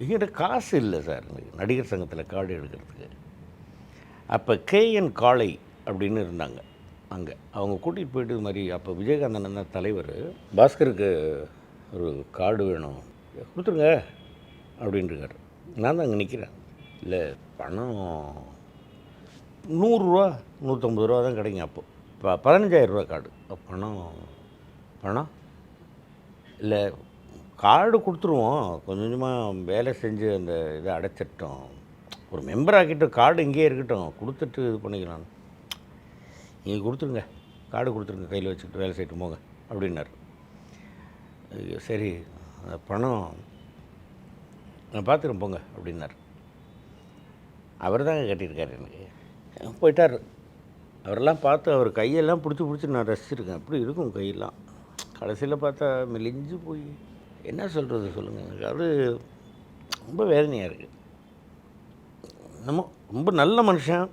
என்கிட்ட காசு இல்லை சார் நடிகர் சங்கத்தில் கார்டு எடுக்கிறதுக்கு. அப்போ கேஎன் காளை அப்படின்னு இருந்தாங்க அங்கே. அவங்க கூட்டிகிட்டு போயிட்டு இது மாதிரி அப்போ விஜயகாந்தன் தான் தலைவர். பாஸ்கருக்கு ஒரு கார்டு வேணும். கொடுத்துருங்க அப்படின்ட்டுருக்காரு நான் தான் அங்கே நிற்கிறேன் இல்லை பணம் நூறுரூவா நூற்றம்பது ரூபா தான் கிடைக்கும் அப்போ. இப்போ பதினஞ்சாயிரரூவா கார்டு. பணம் பணம்? இல்லை கார்டு கொடுத்துருவோம். கொஞ்சம் கொஞ்சமாக வேலை செஞ்சு அந்த இதை அடைச்சிட்டோம். ஒரு மெம்பர் ஆக்கிட்டு கார்டு இங்கேயே இருக்கட்டும். கொடுத்துட்டு இது பண்ணிக்கலாம். நீங்கள் கொடுத்துருங்க. கார்டு கொடுத்துருங்க. கையில் வச்சுக்கிட்டு வேலை செய்யிட்டு போங்க. அப்படின்னாரு. ஐயோ, சரி. அந்த பணம் நான் பார்த்துக்கிறேன். போங்க. அப்படின்னார். அவர் தாங்க கட்டியிருக்காரு எனக்கு. போயிட்டார். அவரெல்லாம் பார்த்து அவர் கையெல்லாம் பிடிச்சி பிடிச்சி நான் ரசிச்சிருக்கேன். அப்படி இருக்கும் கையெல்லாம்? கடைசியில் பார்த்தா மெலிஞ்சு போய். என்ன சொல்கிறது சொல்லுங்கள் எனக்கு அது ரொம்ப வேதனையாக இருக்குது நம்ம ரொம்ப நல்ல மனுஷன்.